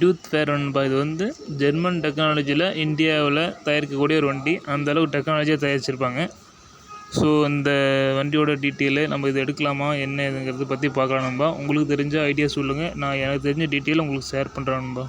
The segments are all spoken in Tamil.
டியூத் ஃபேர் நண்பா இது வந்து ஜெர்மன் டெக்னாலஜியில் இந்தியாவில் தயாரிக்கக்கூடிய ஒரு வண்டி. அந்த அளவுக்கு டெக்னாலஜியாக தயாரிச்சிருப்பாங்க. ஸோ இந்த வண்டியோட டீட்டெயிலு நம்ம இது எடுக்கலாமா? என்ன இதுங்கிறத பற்றி பார்க்கலாம் நண்பா. உங்களுக்கு தெரிஞ்ச ஐடியா சொல்லுங்கள் நான் எனக்கு தெரிஞ்ச டீட்டெயில் உங்களுக்கு ஷேர் பண்ணுறேன் நண்பா.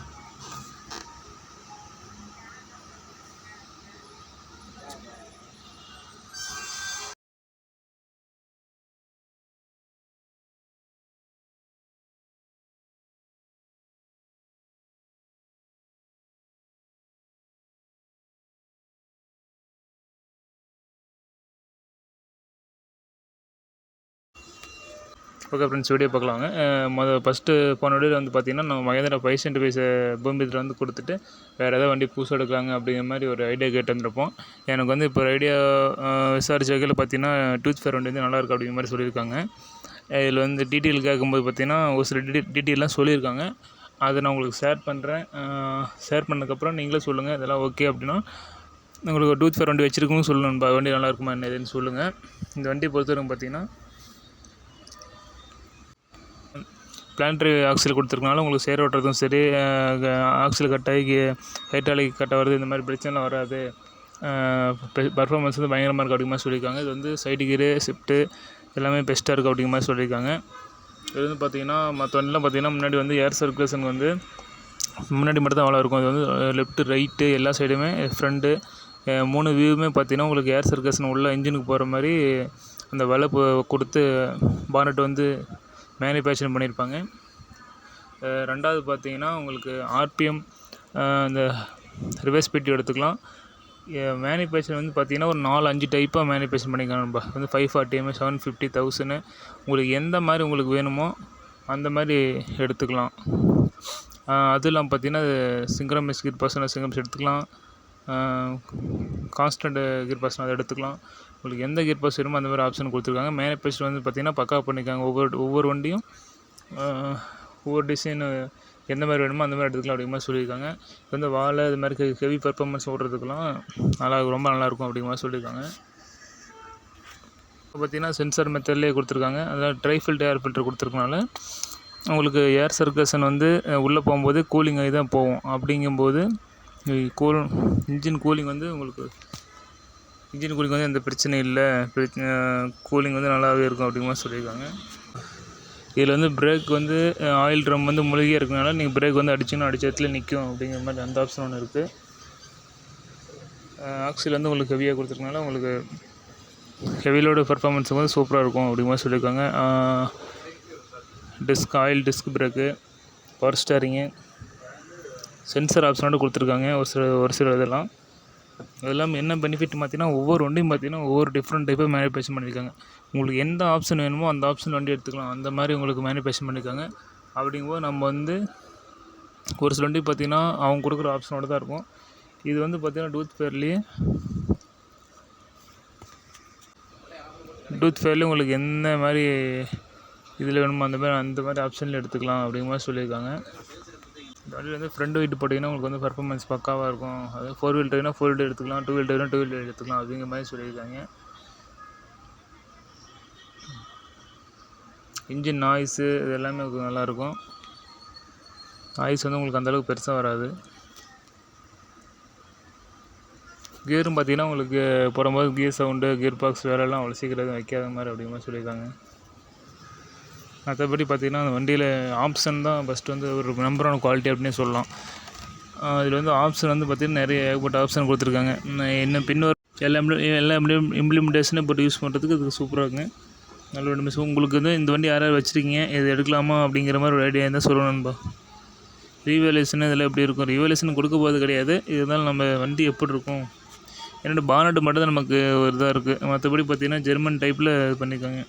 ஓகே ஃப்ரெண்ட்ஸ் வீடியோ பார்க்கலாங்க. மொதல் ஃபஸ்ட்டு போன வீடியோவில் வந்து பார்த்திங்கன்னா நம்ம மகேந்திரா ஃபைவ் சென்ட் பைஸ் பூமித்தில் வந்து கொடுத்துட்டு வேறு ஏதாவது வண்டி புதுசாக எடுக்கலாங்க அப்படிங்கிற மாதிரி ஒரு ஐடியா கேட்டு வந்திருப்போம். எனக்கு வந்து இப்போ ஐடியா விசாரிச்ச வகையில் பார்த்தீங்கன்னா டூத் ஃபேர் வண்டி வந்து நல்லாயிருக்கு அப்படிங்கிற மாதிரி சொல்லியிருக்காங்க. இதில் வந்து டீட்டெயில் கேட்கும்போது பார்த்தீங்கன்னா ஒரு சில டீட்டெயில் டீட்டெயிலாம் சொல்லியிருக்காங்க. அதை நான் உங்களுக்கு ஷேர் பண்ணுறேன் ஷேர் பண்ணதுக்கப்புறம் நீங்களே சொல்லுங்கள் இதெல்லாம் ஓகே அப்படின்னா உங்களுக்கு டூத் ஃபேர் வண்டி வச்சுருக்கணும் சொல்லணும். வண்டி நல்லா இருக்குமா என்ன ஏதுன்னு சொல்லுங்கள் இந்த வண்டியை பொறுத்தவரைக்கும் பார்த்தீங்கன்னா பிளான்ட்ரி ஆக்சில் கொடுத்துருக்கனால உங்களுக்கு சேர் ஓட்டுறதும் சரி ஆக்சில் கட்டாகி ஹைட்ராலிக் கட்ட வருது இந்த மாதிரி பிரச்சனைலாம் வராது. பர்ஃபார்மன்ஸ் வந்து பயங்கரமாக இருக்குது அப்படிங்கிற மாதிரி சொல்லியிருக்காங்க. இது வந்து சைடு கீரு ஷிஃப்ட்டு எல்லாமே பெஸ்ட்டாக இருக்குது அப்படிங்கிற மாதிரி சொல்லியிருக்காங்க. இது வந்து பார்த்திங்கன்னா மற்ற வண்டிலாம் பார்த்தீங்கன்னா முன்னாடி வந்து ஏர் சர்க்குலேஷன் வந்து முன்னாடி மட்டும் தான் அவ்வளோ இருக்கும். அது வந்து லெஃப்ட்டு ரைட்டு எல்லா சைடுமே ஃப்ரண்ட்டு மூணு வியூவுமே பார்த்தீங்கன்னா உங்களுக்கு ஏர் சர்க்குலேஷன் உள்ள இன்ஜினுக்கு போகிற மாதிரி அந்த வலை கொடுத்து பானட் வந்து மேனுஃபேக்சரிங் பண்ணியிருப்பாங்க. ரெண்டாவது பார்த்தீங்கன்னா உங்களுக்கு ஆர்பிஎம் இந்த ரிவர்ஸ் பெட்டி எடுத்துக்கலாம். மேனுஃபேக்சர் வந்து பார்த்தீங்கன்னா ஒரு நாலு அஞ்சு டைப்பாக மேனுஃபேக்சர் பண்ணியிருக்காங்க நம்ம வந்து five forty M A seven fifty thousand உங்களுக்கு எந்த மாதிரி உங்களுக்கு வேணுமோ அந்த மாதிரி எடுத்துக்கலாம். அதுவும் இல்லாமல் பார்த்தீங்கன்னா சிங்க்ரமைஸ் கீர் பர்சனல் சிங்கம்ஸ் எடுத்துக்கலாம். கான்ஸ்டன்ட் கீர் அதை எடுத்துக்கலாம். உங்களுக்கு எந்த கியர் பர்ஸ் வேணுமோ அந்த மாதிரி ஆப்ஷன் கொடுத்துருக்காங்க. மேனுஃபேக்சர் வந்து பார்த்தீங்கன்னா பக்கா பண்ணியிருக்காங்க ஒவ்வொரு ஒவ்வொரு வண்டியும் ஒவ்வொரு டிசைனு எந்த மாதிரி வேணுமோ அந்த மாதிரி எடுத்துக்கலாம் அப்படிங்கிற மாதிரி சொல்லியிருக்காங்க. இப்போ வந்து வாழை இது மாதிரி ஹெவி பர்ஃபார்மன்ஸ் ஓடுறதுக்கெலாம் நல்லா ரொம்ப நல்லாயிருக்கும் அப்படிங்கிற மாதிரி சொல்லியிருக்காங்க. இப்போ பார்த்தீங்கன்னா சென்சார் மெத்தட்லேயே கொடுத்துருக்காங்க. அதாவது ட்ரைஃபில்ட் ஏர் ஃபில்டர் கொடுத்துருக்கனால உங்களுக்கு ஏர் சர்க்குலேஷன் வந்து உள்ளே போகும்போது கூலிங் ஆகி தான் போகும். அப்படிங்கும்போது கூல் இன்ஜின் கூலிங் வந்து உங்களுக்கு இன்ஜின் கூலிங் வந்து எந்த பிரச்சனையும் இல்லை. கூலிங் வந்து நல்லாவே இருக்கும் அப்படிங்கிற மாதிரி சொல்லியிருக்காங்க. இதில் வந்து பிரேக் வந்து ஆயில் ட்ரம் வந்து மூழ்கியே இருக்கனால நீங்கள் பிரேக் வந்து அடிச்சுன்னா அடிச்ச இடத்துல நிற்கும் அப்படிங்கிற மாதிரி அந்த ஆப்ஷன் ஒன்று இருக்குது ஆக்சில் வந்து உங்களுக்கு ஹெவியாக கொடுத்துருக்கனால உங்களுக்கு ஹெவிலோட பர்ஃபார்மன்ஸ் வந்து சூப்பராக இருக்கும் அப்படிங்கிற மாதிரி சொல்லியிருக்காங்க. Disc oil disc brake power steering sensor ஆப்ஷனோட கொடுத்துருக்காங்க. ஒரு சில ஒரு சில இதெல்லாம். அது இல்லாமல் என்ன பெனிஃபிட் பார்த்தீங்கன்னா ஒவ்வொரு வண்டியும் பார்த்தீங்கன்னா ஒவ்வொரு டிஃப்ரெண்ட் டைப்பாக மேனுஃபேக்சர் பண்ணியிருக்காங்க. உங்களுக்கு எந்த ஆப்ஷன் வேணுமோ அந்த ஆப்ஷன் வண்டி எடுத்துக்கலாம். அந்த மாதிரி உங்களுக்கு மேனுஃபேக்சர் பண்ணியிருக்காங்க. அப்படிங்கும்போது நம்ம வந்து ஒரு சில வண்டி பார்த்திங்கன்னா அவங்க கொடுக்குற ஆப்ஷனோட தான் இருக்கும். இது வந்து பார்த்தீங்கன்னா டூத் ஃபேர்லேயே டூத் ஃபேர்லேயே உங்களுக்கு எந்த மாதிரி இதில் வேணுமோ அந்த மாதிரி அந்த மாதிரி ஆப்ஷனில் எடுத்துக்கலாம் அப்படிங்கிற மாதிரி சொல்லியிருக்காங்க. இந்த வண்டியில் வந்து ஃப்ரண்ட் வெயிட் போட்டிங்கன்னா உங்களுக்கு வந்து பர்ஃபார்மன்ஸ் பக்காவாக இருக்கும். அது ஃபோர் வீல் ஃபோர் வீல் எடுத்துக்கலாம் டூ வீல் டூ வீல் எடுத்துக்கலாம் அப்படிங்கிற மாதிரி சொல்லியிருக்காங்க. இன்ஜின் நாய்ஸு இது எல்லாமே உங்களுக்கு நல்லாயிருக்கும் நாய்ஸ் வந்து உங்களுக்கு அந்தளவுக்கு பெருசாக வராது. கியரும் பார்த்தீங்கன்னா உங்களுக்கு போகும்போது கியர் சவுண்டு கியர் பாக்ஸ் வேலைலாம் அவ்வளோ சீக்கிரம் வைக்காத மாதிரி அப்படிங்கிற மாதிரி சொல்லியிருக்காங்க. மற்றபடி பார்த்தீங்கன்னா அந்த வண்டியில் ஆப்ஷன் தான் ஃபஸ்ட்டு வந்து ஒரு நம்பரான குவாலிட்டி அப்படின்னே சொல்லலாம். இதில் வந்து ஆப்ஷன் வந்து பார்த்திங்கன்னா நிறைய ஏகப்பட்ட ஆப்ஷன் கொடுத்துருக்காங்க. என்ன பின்வரும் எல்லா எல்லா இம்ப்ளிமெண்டேஷனும் போட்டு யூஸ் பண்ணுறதுக்கு இதுக்கு சூப்பராக இருக்குங்க. நல்ல வண்டி மிஸ் உங்களுக்கு வந்து இந்த வண்டி யாராவது வச்சுருக்கீங்க இது எடுக்கலாமா அப்படிங்கிற மாதிரி ஒரு ஐடியா இருந்தால் சொல்லணும் நண்பா. ரீவேலேஷன் இதில் எப்படி இருக்கும்? ரீவேலேஷன் கொடுக்க போகிறது கிடையாது. இருந்தாலும் நம்ம வண்டி எப்படி இருக்கும்? என்னோட பானட்டு மட்டும் தான் நமக்கு ஒரு இதாக இருக்குது மற்றபடி பார்த்திங்கன்னா ஜெர்மன் டைப்பில் இது பண்ணியிருக்காங்க